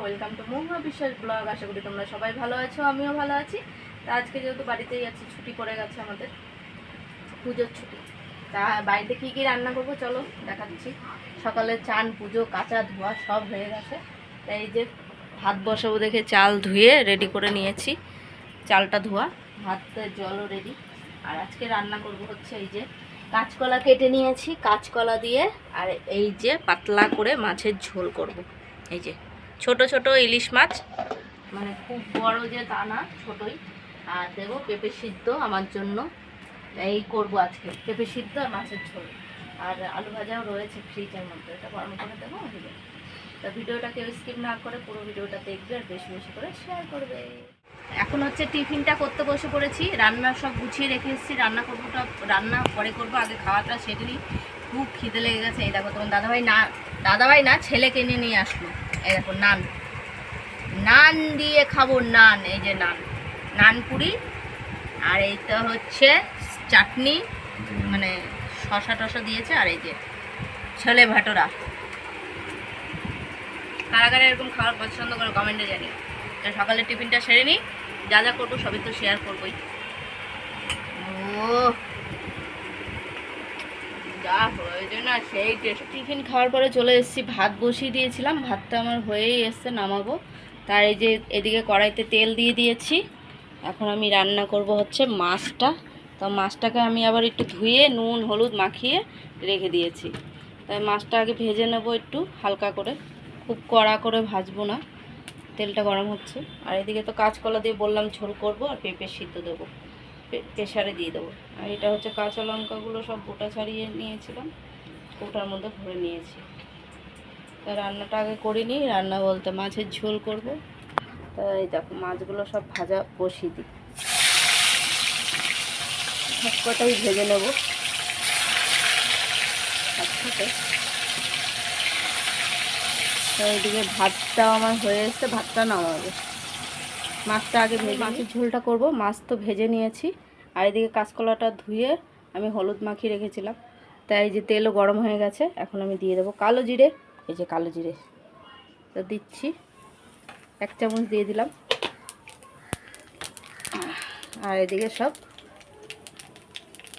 Welcome to মহুয়া বিশ্বাস blog আশা করি তোমরা সবাই ভালো আছো, আমিও ভালো আছি। তা আজকে যেহেতু বাড়িতেই আছি, ছুটি পড়ে গেছে আমাদের, পুজোর ছুটি। তা বাড়িতে কী কী রান্না করব চলো দেখাচ্ছি সকালে চান, পুজো, কাঁচা ধোয়া সব হয়ে গেছে। তাই এই যে ভাত বসাবো দেখে চাল ধুয়ে রেডি করে নিয়েছি। চালটা ধোয়া, ভাতের জলও রেডি আর আজকে রান্না করব হচ্ছে এই যে কাঁচকলা কেটে নিয়েছি, কাঁচকলা দিয়ে। আর এই যে পাতলা করে মাছের ঝোল করব। এই যে ছোট ছোট ইলিশ মাছ। মানে খুব বড় যে তা না, ছোটই। আর দেবো পেঁপে সিদ্ধ আমার জন্য। এই করব আজকে। পেঁপে সিদ্ধ আর মাছের ঝোল। আর আলু ভাজাও রয়েছে ফ্রিজের মধ্যে। এটা গরম করে দেবো যাবে তা ভিডিওটা কেউ স্কিপ না করে পুরো ভিডিওটা দেখবে আর বেশি বেশি করে শেয়ার করবে। এখন হচ্ছে টিফিনটা করতে বসে পড়েছি। রান্না সব গুছিয়ে রেখে এসেছি। রান্না করবোটা রান্না পরে করব। আগে খাওয়াটা নিই। খুব খিদে লেগে গেছে। এই দেখো তোমার দাদাভাই না দাদাভাই না ছেলে কিনে নিয়ে আসলো। দেখো, নান। নান দিয়ে খাব নান, এই যে নান। নান পুরি, আর এইটা হচ্ছে চাটনি মানে শশা টশা দিয়েছে, আর এই যে ছেলে ভাটোরা। কারা কারা এরকম খাবার পছন্দ করে, কমেন্টে জানিও। তো সকালে টিফিনটা সেরে নিই, যা যা করব সবই তো শেয়ার করবোই। ও যা হয়েছে না সেই টিফিন খাওয়ার পরে চলে এসেছি, ভাত বসিয়ে দিয়েছিলাম, ভাতটা আমার হয়েই এসছে নামাবো। তার এই যে এদিকে কড়াইতে তেল দিয়ে দিয়েছি, এখন আমি রান্না করব হচ্ছে মাছটা। তো মাছটাকে আমি আবার একটু ধুয়ে নুন, হলুদ মাখিয়ে রেখে দিয়েছি। তাই মাছটা আগে ভেজে নেব একটু হালকা করে, খুব কড়া করে ভাজবো না, তেলটা গরম হচ্ছে। আর এদিকে তো কাঁচকলা দিয়ে বললাম ঝোল করব আর পেঁপে সিদ্ধ দেবো প্রেশারে দিয়ে দেবো। আর এটা হচ্ছে কাঁচা লঙ্কাগুলো সব গোটা ছাড়িয়ে নিয়েছিলাম। ওটার মধ্যে ভরে নিয়েছি। তা রান্নাটা আগে করিনি, রান্না বলতে মাছের ঝোল করব। এই দেখো, মাছগুলো সব ভাজা বসিয়ে দিই। সব কটাই ভেজে নেব। তো এইদিকে ভাতটাও আমার হয়ে এসছে, ভাতটা নামাবো। মাছটা আগে মাছের ঝোলটা করব, মাছ তো ভেজে নিয়েছি। আর এদিকে কাঁচকলাটা ধুয়ে আমি হলুদ মাখিয়ে রেখেছিলাম। তাই যে তেলও গরম হয়ে গেছে, এখন আমি দিয়ে দেবো কালো জিরে। এই যে কালো জিরে। তো দিচ্ছি। এক চামচ দিয়ে দিলাম। আর এদিকে সব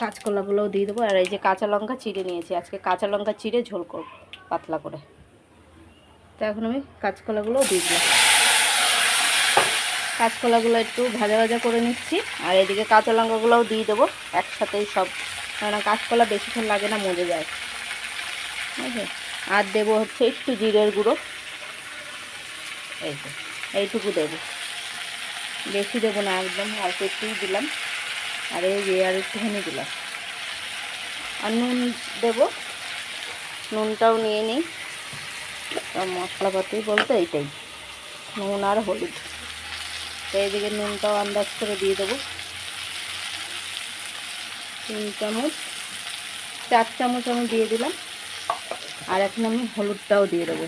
কাঁচকলাগুলোও দিয়ে দেবো। আর এই যে কাঁচা লঙ্কা চিড়ে নিয়েছি। আজকে কাঁচা লঙ্কা চিড়ে ঝোল করব, পাতলা করে। তো এখন আমি কাঁচকলাগুলোও দিয়ে দিলাম। কাঁচকলাগুলো একটু ভাজা ভাজা করে নিচ্ছি। আর এদিকে কাঁচা লঙ্কাগুলোও দিয়ে দেবো। একসাথেই সব কারণ কাঁচকলা বেশিক্ষণ লাগে না, মজে যায়। ঠিক আর দেবো হচ্ছে একটু জিরের গুঁড়ো। এই তো এইটুকু দেবো। বেশি দেবো না, একদম অল্প একটুই দিলাম। আর এই যে, আর একটুখানি দিলাম। আর নুন দেবো। নুনটাও নিয়ে নিই। মশলাপাতি বলতে এইটাই। নুন আর হলুদ। তো এইদিকে নুনটাও আন্দাজ করে দিয়ে দেবো। তিন চামচ, চার চামচ আমি দিয়ে দিলাম। আর এখন আমি হলুদটাও দিয়ে দেবো।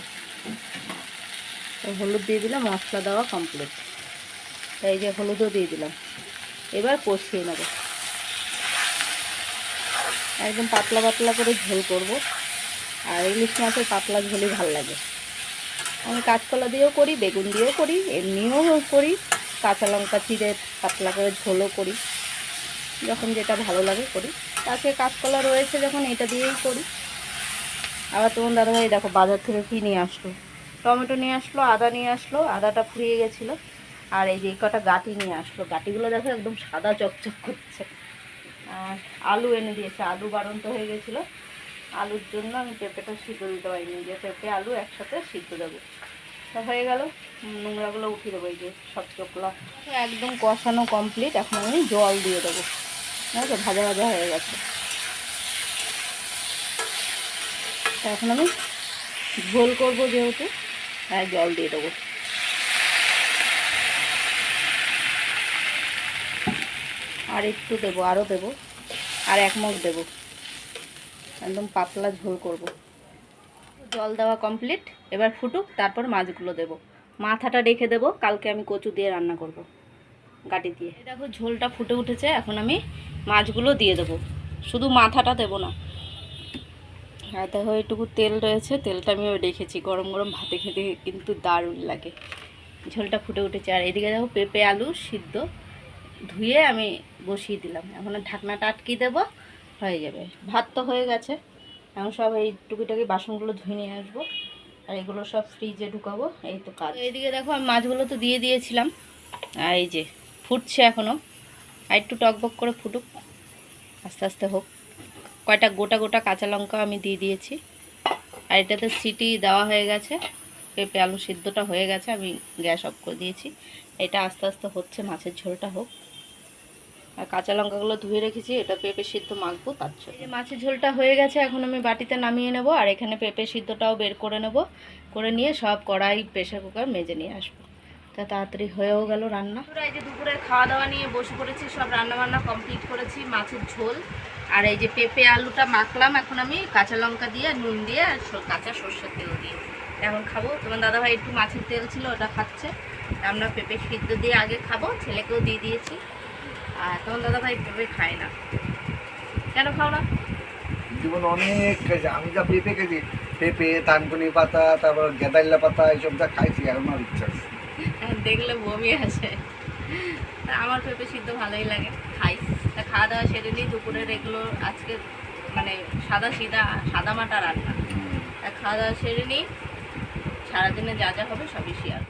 হলুদ দিয়ে দিলাম, মশলা দেওয়া কমপ্লিট এই যে হলুদও দিয়ে দিলাম। এবার কষিয়ে নেব। একদম পাতলা পাতলা করে ঝোল করব। আর ইলিশ মাছের পাতলা ঝোলই ভালো লাগে। আমি কাঁচকলা দিয়েও করি, বেগুন দিয়েও করি, এমনিও করি, কাঁচা লঙ্কা চিড়ে পাতলা করে ঝোলও করি। যখন যেটা ভালো লাগে করি। তাকে কাঁচকলা রয়েছে যখন, এটা দিয়েই করি। আবার তোমার দাদাভাই দেখো, বাজার থেকে কী নিয়ে আসলো? টমেটো নিয়ে আসলো, আদা নিয়ে আসলো, আদাটা ফুরিয়ে গেছিল। আর এই যে কটা গাটি নিয়ে আসলো। গাটিগুলো দেখো, একদম সাদা চকচক করছে। আর আলু এনে দিয়েছে। আলু বাড়ন্ত হয়ে গেছিল। আলুর জন্য আমি পেঁপেটা সিদ্ধ দিতে পারিনি। যে পেঁপে, আলু একসাথে সিদ্ধ দেবো। তা হয়ে গেল। নোংরাগুলো উঠিয়ে দেবো। এই যে সব চোখলা একদম কষানো কমপ্লিট এখন আমি জল দিয়ে দেবো। আছে ভাজা ভাজা হয়ে গেছে। তা এখন আমি ঝোল করব যেহেতু, তাই জল দিয়ে দেবো। আর একটু দেবো আরও দেবো, আর এক মগ দেবো। একদম পাতলা ঝোল করব। জল দেওয়া কমপ্লিট এবার ফুটুক, তারপর মাছগুলো দেবো। মাথাটা রেখে দেবো, কালকে আমি কচু দিয়ে রান্না করব। গাটি দিয়ে। দেখো ঝোলটা ফুটে উঠেছে এখন আমি মাছগুলো দিয়ে দেবো। শুধু মাথাটা দেবো না। আর দেখো এইটুকু তেল রয়েছে তেলটা আমিও রেখেছি। গরম গরম ভাতে খেতে কিন্তু দারুণ লাগে। ঝোলটা ফুটে উঠেছে। আর এদিকে দেখো পেঁপে আলু সিদ্ধ। ধুয়ে আমি বসিয়ে দিলাম। এখন ঢাকনাটা আটকিয়ে দেবো হয়ে যাবে। ভাত তো হয়ে গেছে। এখন সব এই টুকিটাকি বাসনগুলো ধুয়ে নিয়ে আসব। আর এগুলো সব ফ্রিজে ঢুকাবো। এই তো কাজ। এইদিকে দেখো আমি মাছগুলো তো দিয়ে দিয়েছিলাম। আর এই যে ফুটছে এখনও আর একটু টকবক করে ফুটুক, আস্তে আস্তে হোক। কয়টা গোটা গোটা কাঁচা লঙ্কা আমি দিয়ে দিয়েছি। আর এটাতে সিটি দেওয়া হয়ে গেছে। পেঁপে আলু সিদ্ধটা হয়ে গেছে, আমি গ্যাস অফ করে দিয়েছি। এটা আস্তে আস্তে হচ্ছে, মাছের ঝোলটা হোক। আর কাঁচা লঙ্কাগুলো ধুয়ে রেখেছি, এটা পেঁপে সিদ্ধ মাখবো, তার জন্য। মাছের ঝোলটা হয়ে গেছে, এখন আমি বাটিতে নামিয়ে নেব। আর এখানে পেঁপে সিদ্ধটাও বের করে নেব। করে নিয়ে সব কড়াই প্রেশার কুকার মেজে নিয়ে আসব। তা তাড়াতাড়ি হয়েও গেল রান্না। এই যে দুপুরের খাওয়া দাওয়া নিয়ে বসে পড়েছি সব রান্না বান্না কমপ্লিট করেছি মাছের ঝোল আর এই যে পেঁপে আলুটা মাখলাম এখন আমি কাঁচা লঙ্কা দিয়ে নুন দিয়ে আর স- কাঁচা সর্ষের তেল দিয়ে এখন খাব। তোমার দাদাভাই একটু মাছের তেল ছিল ওটা খাচ্ছে। আমরা পেঁপে সিদ্ধ দিয়ে আগে খাব ছেলেকেও দিয়ে দিয়েছি। আর তোমার দাদাভাই পেঁপে খায় না। কেন খাও না? জীবন অনেক খেয়েছে। আমি যা পেঁপে খেয়েছি পেঁপে থানকুনি পাতা তারপর গেদাইল্লা পাতা এইসব যা খাইছি এখন আমার ইচ্ছা। দেখলে বমি আছে তা আমার পেঁপে সিদ্ধ ভালোই লাগে খাই। তা খাওয়া দাওয়া সেরে নিই দুপুরের এগুলো আজকে মানে সাদা সিধা সাদা মাটা রান্না। তা খাওয়া দাওয়া সেরে নিই সারাদিনে যা যা হবে সবই শেয়ার